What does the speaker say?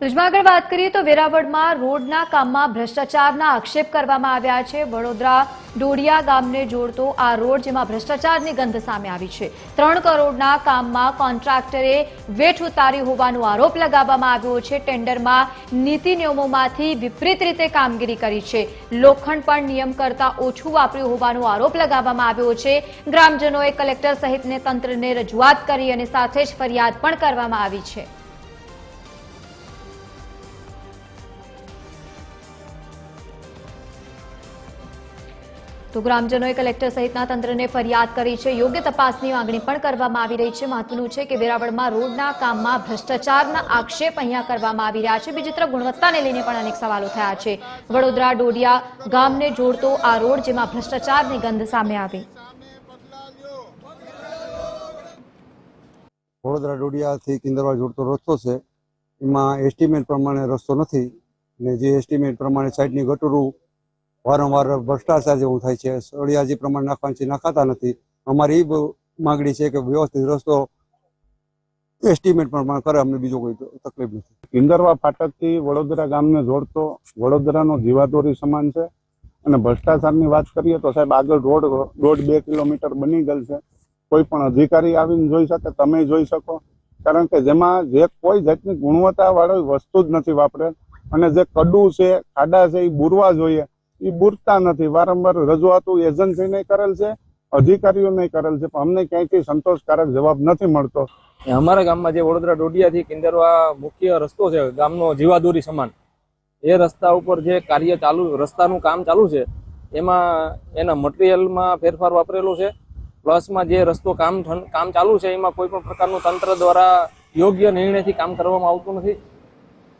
તુજમાં આગળ વાત કરીએ તો વેરાવળમાં રોડના કામમાં ભ્રષ્ટાચારના આક્ષેપ કરવામાં આવ્યા છે. વડોદરા ડોડિયા ગામને જોડતો આ રોડ જેમાં ભ્રષ્ટાચારની ગંધ સામે આવી છે. ત્રણ કરોડના કામમાં કોન્ટ્રાક્ટરે વેઠ ઉતારી હોવાનો આરોપ લગાવવામાં આવ્યો છે. ટેન્ડરમાં નીતિ નિયમોમાંથી વિપરીત રીતે કામગીરી કરી છે. લોખંડ પણ નિયમ કરતાં ઓછું વાપર્યું હોવાનો આરોપ લગાવવામાં આવ્યો છે. ગ્રામજનોએ કલેક્ટર સહિતને તંત્રને રજૂઆત કરી અને સાથે જ ફરિયાદ પણ કરવામાં આવી છે. તો ગ્રામજનોએ કલેક્ટર સહિતના તંત્રને ફરિયાદ કરી છે. યોગ્ય તપાસની માંગણી પણ કરવામાં આવી રહી છે. મહત્વનું છે કે વેરાવળમાં રોડના કામમાં ભ્રષ્ટાચારના આક્ષેપ અહીંયા કરવામાં આવી રહ્યા છે. બીજી તરફ ગુણવત્તાને લઈને પણ અનેક સવાલો થયા છે. વડોદરા, ડોડિયા ગામને જોડતો આ રોડ જેમાં ભ્રષ્ટાચારની ગંધ સામે આવી. વડોદરા, ડોડિયાથી કિંદરવા જોડતો રસ્તો છે. એમાં એસ્ટિમેટ પ્રમાણે રસ્તો નથી ને જે એસ્ટિમેટ પ્રમાણે સાઈડની ગટરું વારંવાર ભ્રષ્ટાચાર જેવું થાય છે. સળિયા પ્રમાણે નાખવાની છે, નાખાતા નથી. અમારી એ માગણી છે કે વ્યવસ્થિત રસ્તો એસ્ટિમેટ પ્રમાણે કરે, અમને બીજો કોઈ તકલીફ નથી. ઇન્દરવા ફાટકથી વડોદરા ગામને જોડતો, વડોદરાનો જીવાદોરી સમાન છે. અને ભ્રષ્ટાચારની વાત કરીએ તો સાહેબ આગળ રોડ દોઢ બે કિલોમીટર બની ગયેલ છે. કોઈ પણ અધિકારી આવીને જોઈ શકે, તમે જોઈ શકો. કારણ કે જેમાં જે કોઈ જાતની ગુણવત્તા વાળી વસ્તુ જ નથી વાપરે અને જે કડું છે, ખાડા છે એ બુરવા જોઈએ. એ બુરતા નથી. વારંવાર રજૂઆતો એજન્સીને કરેલ છે અધિકારીઓને કરેલ છે, પણ અમને ક્યાંયથી સંતોષકારક જવાબ નથી મળતો. અમારા ગામમાં જે વડોદરા ડોડિયાથી કિંદરવા મુખ્ય રસ્તો છે, ગામનો જીવાદોરી સમાન. એ રસ્તા ઉપર જે કાર્ય ચાલુ, રસ્તાનું કામ ચાલુ છે, એમાં એના મટીરિયલમાં ફેરફાર વાપરેલો છે, પ્લસમાં જે રસ્તો કામ કામ ચાલુ છે, એમાં કોઈ પણ પ્રકારનું તંત્ર દ્વારા યોગ્ય નિર્ણયથી કામ કરવામાં આવતું નથી.